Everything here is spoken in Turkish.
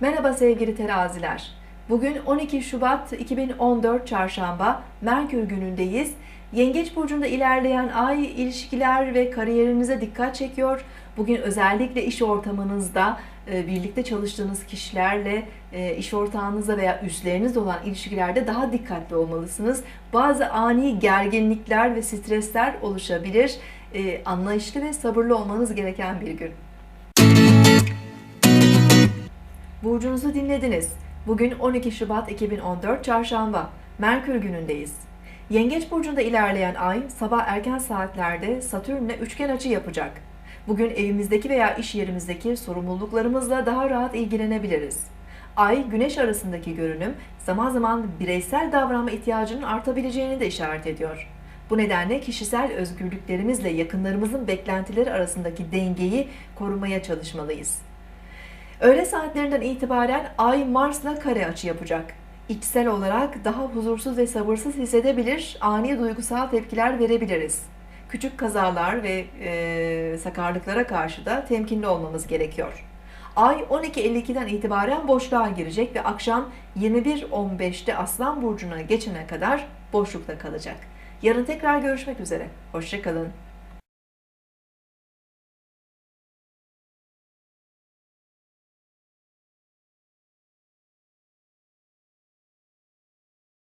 Merhaba sevgili teraziler. Bugün 12 Şubat 2014 Çarşamba Merkür günündeyiz. Yengeç burcunda ilerleyen ay ilişkiler ve kariyerinize dikkat çekiyor. Bugün özellikle iş ortamınızda e, birlikte çalıştığınız kişilerle e, iş ortağınızla veya üstlerinizle olan ilişkilerde daha dikkatli olmalısınız. Bazı ani gerginlikler ve stresler oluşabilir. E, Anlayışlı ve sabırlı olmanız gereken bir gün. Burcunuzu dinlediniz. Bugün 12 Şubat 2014 Çarşamba. Merkür günündeyiz. Yengeç burcunda ilerleyen ay sabah erken saatlerde Satürn'le üçgen açı yapacak. Bugün evimizdeki veya iş yerimizdeki sorumluluklarımızla daha rahat ilgilenebiliriz. Ay güneş arasındaki görünüm zaman zaman bireysel davranma ihtiyacının artabileceğini de işaret ediyor. Bu nedenle kişisel özgürlüklerimizle yakınlarımızın beklentileri arasındaki dengeyi korumaya çalışmalıyız. Öğle saatlerinden itibaren Ay Mars'la kare açı yapacak. İçsel olarak daha huzursuz ve sabırsız hissedebilir, ani duygusal tepkiler verebiliriz. Küçük kazalar ve e, sakarlıklara karşı da temkinli olmamız gerekiyor. Ay 12.52'den itibaren boşluğa girecek ve akşam 21.15'te Aslan Burcu'na geçene kadar boşlukta kalacak. Yarın tekrar görüşmek üzere. Hoşçakalın.